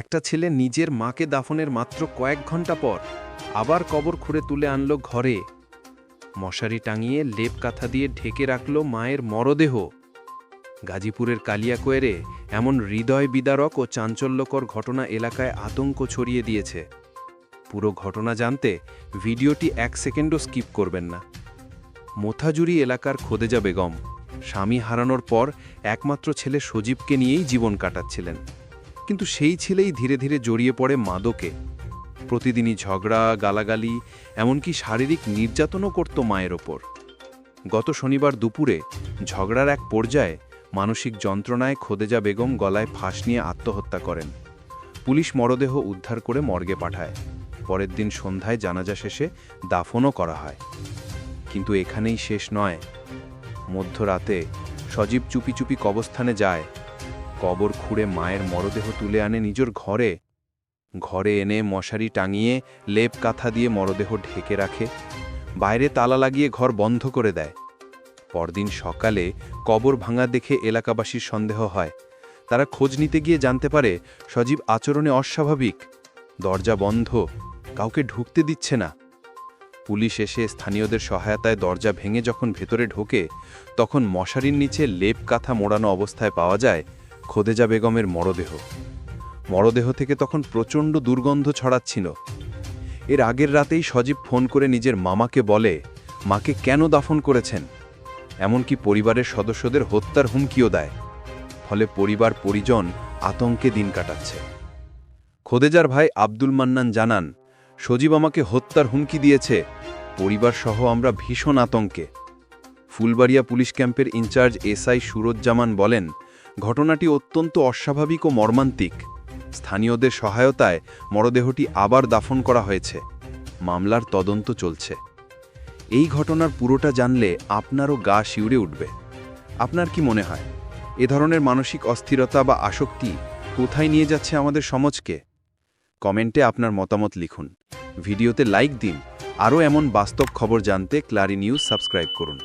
একটা ছেলে নিজের মাকে দাফনের মাত্র কয়েক ঘণ্টা পর আবার কবর খুঁড়ে তুলে আনলো ঘরে। মশারি টাঙিয়ে লেপ কাঁথা দিয়ে ঢেকে রাখল মায়ের মরদেহ। গাজীপুরের কালিয়াকোয়েরে এমন হৃদয় বিদারক ও চাঞ্চল্যকর ঘটনা এলাকায় আতঙ্ক ছড়িয়ে দিয়েছে। পুরো ঘটনা জানতে ভিডিওটি এক সেকেন্ডও স্কিপ করবেন না। মোথাজুরি এলাকার খোদেজা বেগম, স্বামী হারানোর পর একমাত্র ছেলে সজীবকে নিয়েই জীবন কাটাচ্ছিলেন। কিন্তু সেই ছেলেই ধীরে ধীরে জড়িয়ে পড়ে মাদকে। প্রতিদিনই ঝগড়া, গালাগালি, এমনকি শারীরিক নির্যাতনও করত মায়ের ওপর। গত শনিবার দুপুরে ঝগড়ার এক পর্যায়ে মানসিক যন্ত্রণায় খোদেজা বেগম গলায় ফাঁস নিয়ে আত্মহত্যা করেন। পুলিশ মরদেহ উদ্ধার করে মর্গে পাঠায়। পরের দিন সন্ধ্যায় জানাজা শেষে দাফনও করা হয়। কিন্তু এখানেই শেষ নয়। মধ্যরাতে সজীব চুপি চুপি কবস্থানে যায় কবর খুঁড়ে মায়ের মরদেহ তুলে আনে নিজের ঘরে। ঘরে এনে মশারি টাঙিয়ে লেপ কাঁথা দিয়ে মরদেহ ঢেকে রাখে। বাইরে তালা লাগিয়ে ঘর বন্ধ করে দেয়। পরদিন সকালে কবর ভাঙা দেখে এলাকাবাসীর সন্দেহ হয়। তারা খোঁজ নিতে গিয়ে জানতে পারে, সজীব আচরণে অস্বাভাবিক। দরজা বন্ধ, কাউকে ঢুকতে দিচ্ছে না। পুলিশ এসে স্থানীয়দের সহায়তায় দরজা ভেঙে যখন ভেতরে ঢোকে, তখন মশারির নিচে লেপ কাঁথা মোড়ানো অবস্থায় পাওয়া যায় খোদেজা বেগমের মরদেহ। মরদেহ থেকে তখন প্রচণ্ড দুর্গন্ধ ছড়াচ্ছিল। এর আগের রাতেই সজীব ফোন করে নিজের মামাকে বলে, মাকে কেন দাফন করেছেন? এমনকি পরিবারের সদস্যদের হত্যার হুমকিও দেয়। ফলে পরিবার, পরিজন আতঙ্কে দিন কাটাচ্ছে। খোদেজার ভাই আব্দুল মান্নান জানান, সজীব আমাকে হত্যার হুমকি দিয়েছে। পরিবার সহ আমরা ভীষণ আতঙ্কে। ফুলবাড়িয়া পুলিশ ক্যাম্পের ইনচার্জ এসআই সুরজ্জামান বলেন ঘটনাটি অত্যন্ত অস্বাভাবিক ও মর্মান্তিক। স্থানীয়দের সহায়তায় মরদেহটি আবার দাফন করা হয়েছে। মামলার তদন্ত চলছে। এই ঘটনার পুরোটা জানলে আপনারও গা শিউরে উঠবে। আপনার কি মনে হয়? এ ধরনের মানসিক অস্থিরতা বা আসক্তি কোথায় নিয়ে যাচ্ছে আমাদের সমাজকে? কমেন্টে আপনার মতামত লিখুন। ভিডিওতে লাইক দিন। আরও এমন বাস্তব খবর জানতে ক্লারি নিউজ সাবস্ক্রাইব করুন।